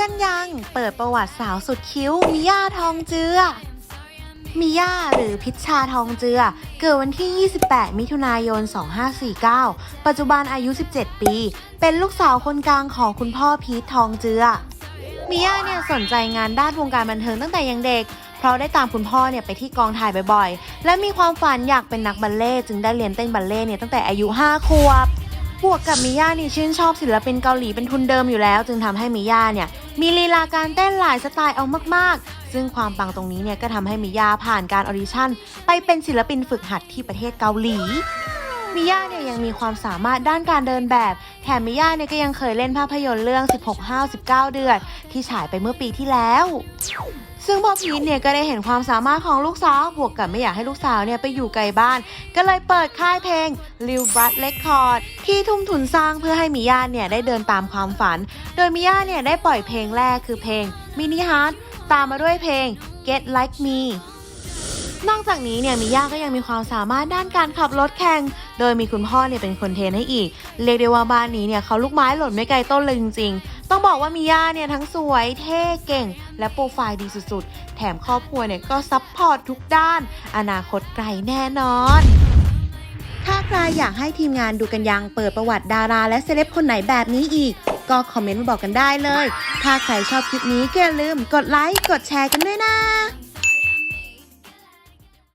กันยัง เปิดประวัติสาวสุดคิ้วมิยาทองเจือ มิยาหรือพิชชาทองเจือ เกิดวันที่ 28 มิถุนายน 2549 ปัจจุบันอายุ 17 ปี เป็นลูกสาวคนกลางของคุณพ่อพีททองเจือ มิยาเนี่ยสนใจงานด้านวงการบันเทิงตั้งแต่ยังเด็ก เพราะได้ตามคุณพ่อเนี่ยไปที่กองถ่ายบ่อยๆ และมีความฝันอยากเป็นนักบัลเล่ต์จึงได้เรียนเต้นบัลเล่ต์เนี่ยตั้งแต่อายุ 5 ขวบบวกกับมิย่านี่ชื่นชอบศิลปินเกาหลีเป็นทุนเดิมอยู่แล้ว จึงทำให้มิย่าเนี่ย มีลีลาการเต้นหลายสไตล์เอามากๆ ซึ่งความปังตรงนี้เนี่ยก็ทำให้มิยาผ่านการออดิชั่น ไปเป็นศิลปินฝึกหัดที่ประเทศเกาหลี มิย่าเนี่ยยังมีความสามารถด้านการเดินแบบ แถมมิย่าเนี่ยก็ยังเคยเล่นภาพยนตร์เรื่อง 16 5 19 เดือน ที่ฉายไปเมื่อปีที่แล้ว ซึ่งพ่อพีทเนี่ยก็ได้เห็นความสามารถของลูกสาว บวกกับไม่อยากให้ลูกสาวเนี่ยไปอยู่ไกลบ้าน ก็เลยเปิดค่ายเพลง l i l b r u t Record ที่ทุ่มทุนสร้างเพื่อให้มิย่าเนี่ยได้เดินตามความฝัน โดยมิย่าเนี่ยได้ปล่อยเพลงแรกคือเพลง Mini Heart ตามมาด้วยเพลง Get Like Me นอกจากนี้เนี่ยมิย่าก็ยังมีความสามารถด้านการขับรถแข่ง โดยมีคุณพ่อเนี่ยเป็นคนเทรนให้อีก เรียกได้ว่าบ้านนี้เนี่ยเขาลูกไม้หล่นไม่ไกลต้นเลยจริงๆ ต้องบอกว่ามิย่าเนี่ยทั้งสวยเท่เก่ง และโปรไฟล์ดีสุดๆ แถมครอบครัวเนี่ยก็ซัพพอร์ตทุกด้าน อนาคตไกลแน่นอนถ้าใครอยากให้ทีมงานดูกันยังเปิดประวัติดาราและเซเลบคนไหนแบบนี้อีก ก็คอมเมนต์มาบอกกันได้เลย ถ้าใครชอบคลิปนี้ก็อย่าลืมกดไลค์ กดแชร์กันด้วยนะ